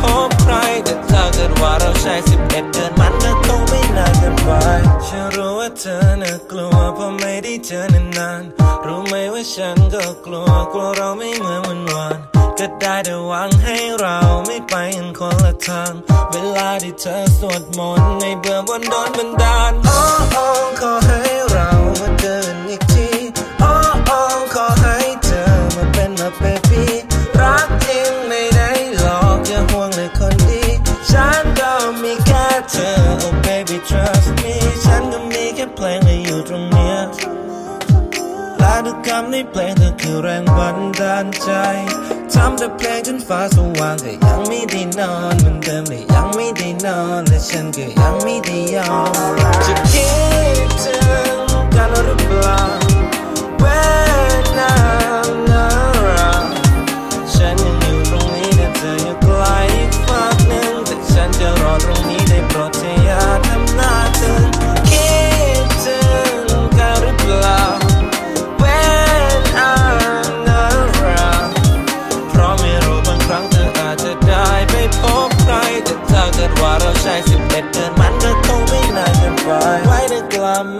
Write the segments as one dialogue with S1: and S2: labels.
S1: พบใครแต่ถ้าเกิดว่าเราใช้11เอ็ดเดือนมันก็คงไม่นานเกินไปฉันรู้ว่าเธอน่ะกลัวเพราะไม่ได้เจอนานๆรู้ไหมว่าฉันก็กลัวกลัวเราไม่เหมือนวันวานก็ได้แต่หวังให้เราไม่ไปกันคนละทาง เวลาที่เธอสวดมนต์ในเบื่อบนโดนบันดาลอ้อ ทำในเพลงเธอคือแรงบันดาลใจทำแต่เพลงจนฟ้าสว่างก็ยังไม่ได้นอนเหมือนเดิมเลยยังไม่ได้นอนและฉันก็ยังไม่ได้ยอมจะคิดถึงกันหรือเปล่า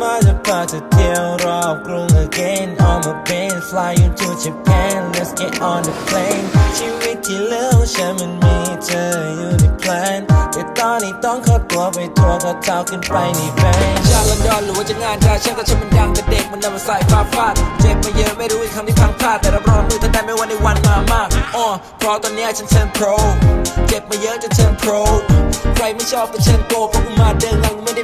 S1: มาจะพาเธอเที่ยวรอบกรุง again on my plane fly you to Japan let's get on the plane ชีวิตที่เหลือของฉันมันมีเธออยู่ในแพลนแต่ตอนนี้ต้องขอตัวไปทัวร์ก็เท้าขึ้นไปในแบง
S2: ชาลอนดอนหรือว่าจะงานดาฉันก็ฉันมันดังแต่เด็กมันนำมาใส่ฟ้าฟาดเจ็บมาเยอะไม่รู้อีกคำที่พังพลาดแต่รับรองมือทันได้ไม่วันในวันมามากอ๋อเพราะตอนนี้ฉันเทิร์นโปรเจ็บมาเยอะจนเทิร์นโปรใครไม่ชอบก็เชิญโกเพราะกูมาเดินงานกูไม่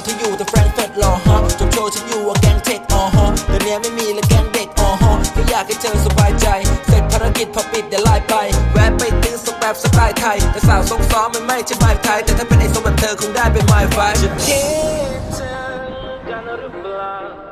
S2: าวที่อยู่แต่แฟรงก์เฟิร์ตหรอฮะจบโชว์ฉันอยู่ว่าแกงเทคอ๋อฮะเดี๋ยวนี้ไม่มีและแกงเด็กอ๋อฮะก็อยากให้เธอสบายใจ เสร็จภารกิจพอปิดเดี๋ยวไล่ไป แวะไปตื้อสแบบสไตล์ไทย แต่สาวทรงซ้อมมันไม่ใช่ไม้ไทย แต่ถ้าเป็นไอ้ทรงแบบเธอคงได้เป็นไม้ไฟ
S1: จะคิดถึงกันหรือเปล่า